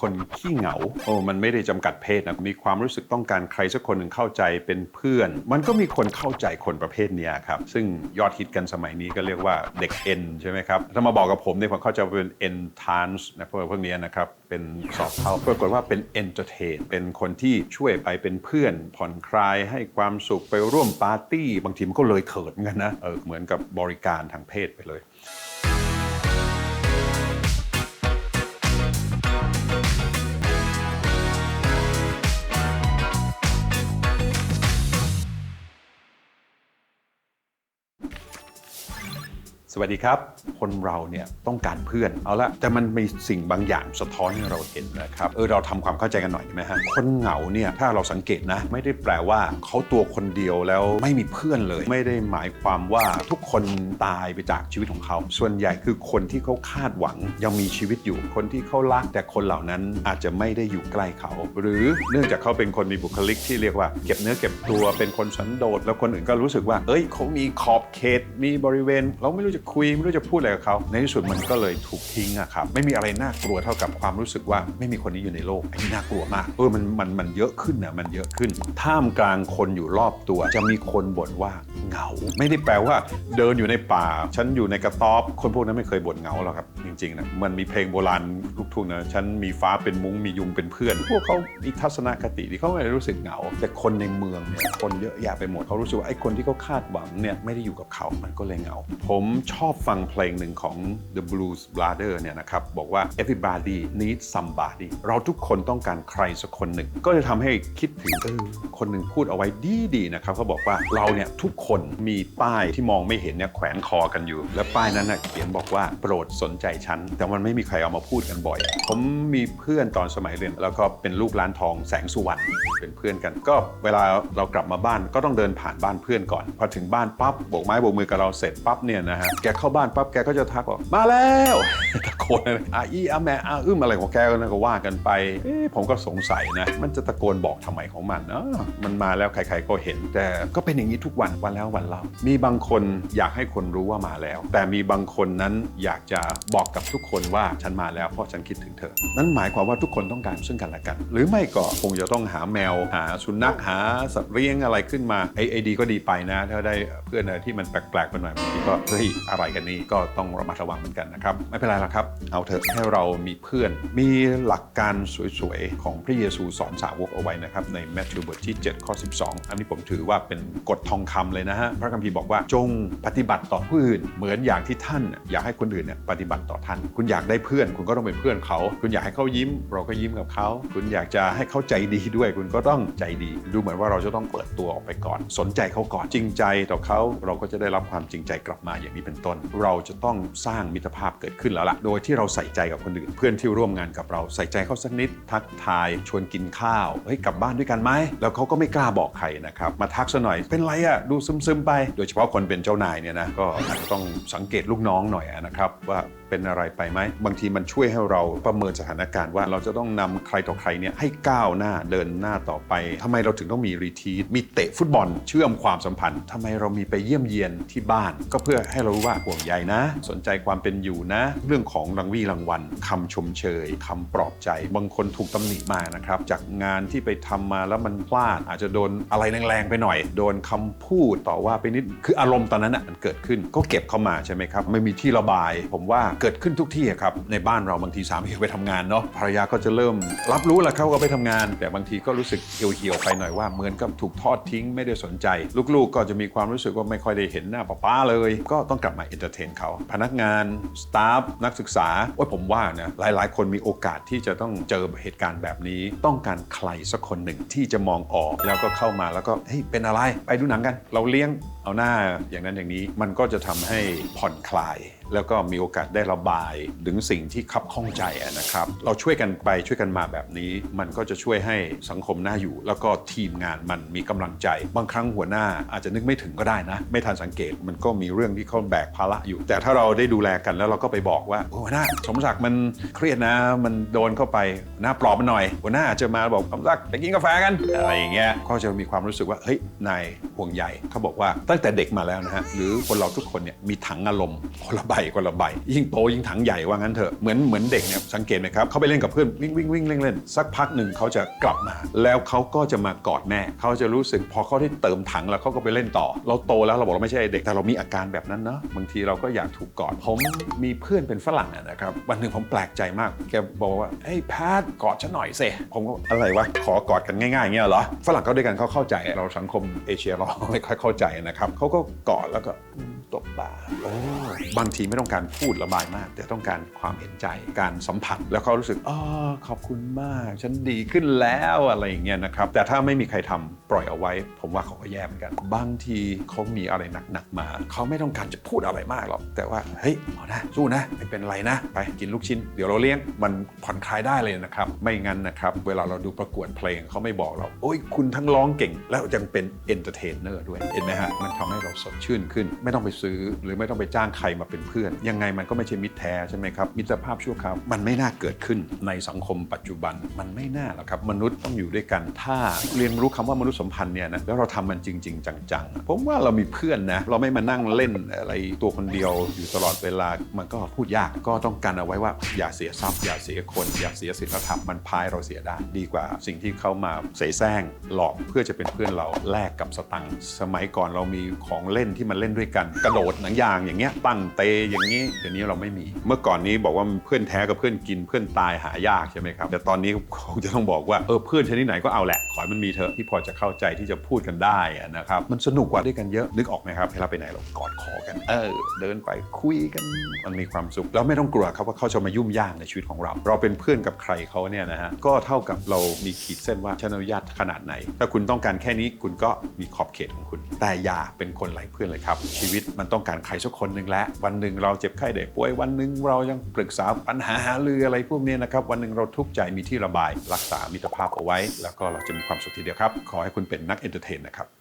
คนขี้เหงาโอ้มันไม่ได้จำกัดเพศนะมีความรู้สึกต้องการใครสักคนหนึ่งเข้าใจเป็นเพื่อน มันก็มีคนเข้าใจคนประเภทนี้ครับ ซึ่งยอดฮิตกันสมัยนี้ก็เรียกว่าเด็ก N ใช่ไหมครับ ถ้ามาบอกกับผมเนี่ยผมเข้าใจว่าเป็น N trans นะพวกพวกนี้นะครับ เป็นสอบเข้าปรากฏว่าเป็น entertain เป็นคนที่ช่วยไปเป็นเพื่อน ผ่อนคลายให้ความสุขไปร่วมปาร์ตี้ บางทีมันก็เลยเขินเหมือนกันนะเออเหมือนกับบริการทางเพศไปเลย สวัสดีครับ คนเราเนี่ยต้องการเพื่อน เอาละแต่มันมีสิ่งบางอย่างสะท้อนให้เราเห็นนะครับเออเราทำความเข้าใจกันหน่อยดีไหมฮะคนเหงาเนี่ยถ้าเราสังเกตนะไม่ได้แปลว่าเขาตัวคนเดียวแล้วไม่มีเพื่อนเลย ไม่ได้หมายความว่าทุกคนตายไปจากชีวิตของเขา ส่วนใหญ่คือคนที่เขาคาดหวังยังมีชีวิตอยู่คนที่เขารัก แต่คนเหล่านั้นอาจจะไม่ได้อยู่ใกล้เขา หรือเนื่องจากเขาเป็นคนมีบุคลิกที่เรียกว่า เก็บเนื้อเก็บตัวเป็นคนสันโดษแล้วคนอื่นก็รู้สึกว่า เอ้ยเขามีขอบเขตมีบริเวณเราไม่รู้จะคุยไม่รู้จะพูดอะไรกับเขาในที่สุดมันก็เลยถูกทิ้งอะครับไม่มีอะไรน่ากลัวเท่ากับความรู้สึกว่าไม่มีคนนี้อยู่ในโลกอันนี้น่ากลัวมากเออมันมันมันเยอะขึ้นนะมันเยอะขึ้น ท่ามกลางคนอยู่รอบตัว จะมีคนบ่นว่าเหงา ไม่ได้แปลว่า เดินอยู่ในป่า ฉันอยู่ในกระต๊อบ คนพวกนั้นไม่เคยบ่นเหงาหรอกครับ จริงๆนะมันมีเพลงโบราณลูกทุ่งนะฉันมีฟ้าเป็นมุ้งมียุงเป็นเพื่อน พวกเขามีทัศนคติที่เขาไม่ได้รู้สึกเหงา แต่คนในเมืองเนี่ยคนเยอะแยะไปหมดเขารู้สึกว่าไอ้คนที่เขาคาดหวังเนี่ยไม่ได้อยู่กับเขา มันก็เลยเหงา ผมชอบฟังเพลงหนึ่งของ The Blues Brother เนี่ยนะครับบอกว่า everybody needs somebody เราทุกคนต้องการใครสักคนหนึ่ง ก็จะทำให้คิดถึงเออคนหนึ่งพูดเอาไว้ดีๆนะครับเขาบอกว่าเราเนี่ยทุกคนมีป้ายที่มองไม่เห็นเนี่ยแขวนคอกันอยู่ และป้ายนั้นน่ะเขียนบอกว่าโปรดสนใจฉันแต่มันไม่มีใครเอามาพูดกันบ่อย ผมมีเพื่อนตอนสมัยเรียนแล้วก็เป็นลูกร้านทองแสงสุวรรณเป็นเพื่อนกัน ก็เวลาเรากลับมาบ้านก็ต้องเดินผ่านบ้านเพื่อนก่อน พอถึงบ้านปั๊บโบกไม้โบกมือกับเราเสร็จปั๊บเนี่ยนะฮะแกเข้าบ้านปั๊บแกก็จะทักว่ามาแล้วตะโกนอะไรอาอีอาแม่อาอึ้มอะไรของแกก็ก็ว่ากันไปผมก็สงสัยนะมันจะตะโกนบอกทำไมของมันเนาะมันมาแล้วใครๆก็เห็น แต่ก็เป็นอย่างนี้ทุกวันวันแล้ววันเล่ามีบางคนอยากให้คนรู้ว่ามาแล้ว แต่มีบางคนนั้นอยากจะบอกกับทุกคนว่าฉันมาแล้วเพราะฉันคิดถึงเธอ นั่นหมายความว่าทุกคนต้องการซึ่งกันและกัน หรือไม่ก็คงจะต้องหาแมวหาสุนัขหาสัตว์เลี้ยงอะไรขึ้นมาไอ้ไอ้ดีก็ดีไปนะ ถ้าได้เพื่อนอะไรที่มันแปลกๆไปหน่อยบางทีก็เฮ้ยอะไรกันนี่ก็ต้องระมัดระวังเหมือนกันนะครับไม่เป็นไรหรอกครับ เอาเถอะให้เรามีเพื่อน มีหลักการสวยๆของพระเยซูสอนสาวกเอาไว้นะครับในแมทธิวบทที่7ข้อ12 อันนี้ผมถือว่าเป็นกฎทองคำเลยนะฮะพระคัมภีร์บอกว่าจงปฏิบัติต่อผู้อื่นเหมือนอย่างที่ท่านอยากให้คนอื่นเนี่ยปฏิบัติต่อท่านคุณอยากได้เพื่อน คุณก็ต้องเป็นเพื่อนเขา คุณอยากให้เขายิ้ม เราก็ยิ้มกับเขา คุณอยากจะให้เขาใจดีด้วย คุณก็ต้องใจดี ดูเหมือนว่าเราจะต้องเปิดตัวออกไปก่อน สนใจเขาก่อนจริงใจต่อเขาเราก็จะได้รับความจริงใจกลับมาอย่างนี้เป็นต้น เราจะต้องสร้างมิตรภาพเกิดขึ้นแล้วล่ะโดยที่เราใส่ใจกับคนอื่นเพื่อนที่ร่วมงานกับเราใส่ใจเขาสักนิด ทักทาย ชวนกินข้าวเฮ้ยกลับบ้านด้วยกันไหมแล้วเขาก็ไม่กล้าบอกใครนะครับมาทักซะหน่อยเป็นไรอะดูซึมๆไป โดยเฉพาะคนเป็นเจ้านายเนี่ยนะก็อาจจะต้องสังเกตลูกน้องหน่อยนะครับว่า เป็นอะไรไปไหมบางทีมันช่วยให้เราประเมินสถานการณ์ว่าเราจะต้องนำใครต่อใครเนี่ยให้ก้าวหน้าเดินหน้าต่อไปทำไมเราถึงต้องมีรีทีทมีเตะฟุตบอลเชื่อมความสัมพันธ์ทำไมเรามีไปเยี่ยมเยียนที่บ้าน ก็เพื่อให้เรารู้ว่าห่วงใยนะ สนใจความเป็นอยู่นะ เรื่องของรางวีรางวัลคำชมเชยคำปลอบใจ บางคนถูกตำหนิมานะครับจากงานที่ไปทำมาแล้วมันพลาด อาจจะโดนอะไรแรงๆไปหน่อย โดนคำพูดต่อว่าไปนิดคืออารมณ์ตอนนั้นอะมันเกิดขึ้นก็เก็บเข้ามาใช่ไหมครับไม่มีที่ระบาย ผมว่าเกิดขึ้นทุกที่ครับ ในบ้านเราบางทีสามีไปทำงานเนาะภรรยาก็จะเริ่ม รับรู้แหละเขาก็ไปทำงาน แต่บางทีก็รู้สึกเหี่ยวๆไปหน่อยว่าเหมือนกับถูกทอดทิ้งไม่ได้สนใจ ลูกๆ ก็จะมีความรู้สึกว่าไม่ค่อยได้เห็นหน้าป้าเลย ก็ต้องกลับมาเอนเตอร์เทนเขาพนักงานสตาฟนักศึกษาว่าผมว่านะหลายๆ คนมีโอกาสที่จะต้องเจอเหตุการณ์แบบนี้ ต้องการใครสักคนหนึ่งที่จะมองออกแล้วก็เข้ามาแล้วก็เฮ้ยเป็นอะไรไปดูหนังกัน เราเลี้ยงเอาหน้าอย่างนั้นอย่างนี้มันก็จะทำให้ผ่อนคลาย แล้วก็มีโอกาสได้ระบายถึงสิ่งที่คับข้องใจนะครับ เราช่วยกันไปช่วยกันมาแบบนี้ มันก็จะช่วยให้สังคมน่าอยู่ แล้วก็ทีมงานมันมีกำลังใจ บางครั้งหัวหน้าอาจจะนึกไม่ถึงก็ได้นะ ไม่ทันสังเกตมันก็มีเรื่องที่เขาแบกภาระอยู่ แต่ถ้าเราได้ดูแลกันแล้วเราก็ไปบอกว่าโอ้หัวหน้าสมศักดิ์มันเครียดนะมันโดนเข้าไปหัวหน้าปลอบมันหน่อย หัวหน้าอาจจะมาบอกสมศักดิ์ไปกินกาแฟกันอะไรอย่างเงี้ยก็จะมีความรู้สึกว่าเฮ้ยนายห่วงใยเขาบอกว่าตั้งแต่เด็กมาแล้วนะฮะหรือคนเราทุกคนเนี่ยมีถังอารมณ์พอระบายญ่คนละใบ ยิ่งโตยิ่งถังใหญ่ว่างั้นเถอะเหมือนเหมือนเด็กเนี่ยสังเกตไหมครับเขาไปเล่นกับเพื่อนวิ่งวิ่งวิ่งเล่นเล่นสักพักหนึ่งเขาจะกลับมา แล้วเขาก็จะมากอดแม่เขาจะรู้สึกพอเขาได้เติมถังแล้วเขาก็ไปเล่นต่อ เราโตแล้วเราบอกเราไม่ใช่เด็กแต่เรามีอาการแบบนั้นเนาะบางทีเราก็อยากถูกกอดผมมีเพื่อนเป็นฝรั่งนะครับวันหนึ่งผมแปลกใจมากแกบอกว่าเฮ้ยแพทกอดฉันหน่อยสิผมก็อะไรวะขอกอดกันง่ายๆอย่างเงี้ยเหรอฝรั่งเขาด้วยกันเขาเข้าใจเราสังคมเอเชียเราไม่ค่อยเข้าใจนะครับเขาก็กอดแล้วก็ ตบบ่าโอ้บางทีไม่ต้องการพูดระบายมาก แต่ต้องการความเห็นใจการสัมผัส แล้วเขารู้สึกอ๋อขอบคุณมาก ฉันดีขึ้นแล้วอะไรอย่างเงี้ยนะครับ แต่ถ้าไม่มีใครทำปล่อยเอาไว้ ผมว่าเขาก็แย่เหมือนกัน บางทีเขามีอะไรหนักๆมา เขาไม่ต้องการจะพูดอะไรมากหรอกแต่ว่าเฮ้ยเอานะสู้นะไม่เป็นไรนะ ไปกินลูกชิ้น เดี๋ยวเราเลี้ยงมันผ่อนคลายได้เลยนะครับ ไม่งั้นนะครับเวลาเราดูประกวดเพลงเขาไม่บอกเราโอ้ยคุณทั้งร้องเก่ง แล้วยังเป็นเอนเตอร์เทนเนอร์ด้วยเห็นไหมฮะมันทำให้เราสดชื่นขึ้น ไม่ต้องไปซื้อ หรือไม่ต้องไปจ้างใครมาเป็นเพื่อน ยังไงมันก็ไม่ใช่มิตรแท้ใช่ไหมครับมิตรภาพชั่วคราวมันไม่น่าเกิดขึ้นในสังคมปัจจุบันมันไม่น่าหรอกครับ มนุษย์ต้องอยู่ด้วยกันถ้าเรียนรู้คำว่ามนุษยสัมพันธ์เนี่ยนะแล้วเราทำมันจริง ๆ จังๆผมว่าเรามีเพื่อนนะเราไม่มานั่งเล่นอะไรตัวคนเดียวอยู่ตลอดเวลามันก็พูดยากก็ต้องการเอาไว้ว่าอย่าเสียทรัพย์ อย่าเสียคน อย่าเสียศีลธรรมมันพายเราเสียได้ดีกว่า สิ่งที่เขามาเสแสร้งหลอกเพื่อจะเป็นเพื่อนเราแลกกับสตังค์สมัยก่อนเรามีของเล่นที่มันเล่นด้วยกันกระโดดหนังยางอย่างเงี้ยตั้งเตอย่างนี้เดี๋ยวนี้เราไม่มี เมื่อก่อนนี้บอกว่าเพื่อนแท้กับเพื่อนกินเพื่อนตายหายากใช่ไหมครับ แต่ตอนนี้คงจะต้องบอกว่าเออเพื่อนชนิดไหนก็เอาแหละขอให้มันมีเถอะที่พอจะเข้าใจที่จะพูดกันได้นะครับมันสนุกกว่าด้วยกันเยอะนึกออกไหมครับเวลาไปไหนเรากอดคอกันเออเดินไปคุยกันมันมีความสุขแล้วไม่ต้องกลัวครับว่าเขาจะมายุ่มย่ามในชีวิตของเรา เราเป็นเพื่อนกับใครเขาเนี่ยนะฮะก็เท่ากับเรามีขีดเส้นว่าฉันอนุญาตขนาดไหน ถ้าคุณต้องการแค่นี้คุณก็มีขอบเขตของคุณ แต่อย่าเป็นคนไร้เพื่อนเลยครับชีวิตมันต้องการใครสักคนหนึ่งแล้ววันหนึ่งเราเจ็บไข้ได้ป่วยวันหนึ่งเรายังปรึกษาปัญหาหารืออะไรพวกนี้นะครับ วันหนึ่งเราทุกข์ใจมีที่ระบาย รักษามิตรภาพเอาไว้ แล้วก็เราจะมีความสุขทีเดียวครับ ขอให้คุณเป็นนักเอนเตอร์เทนนะครับ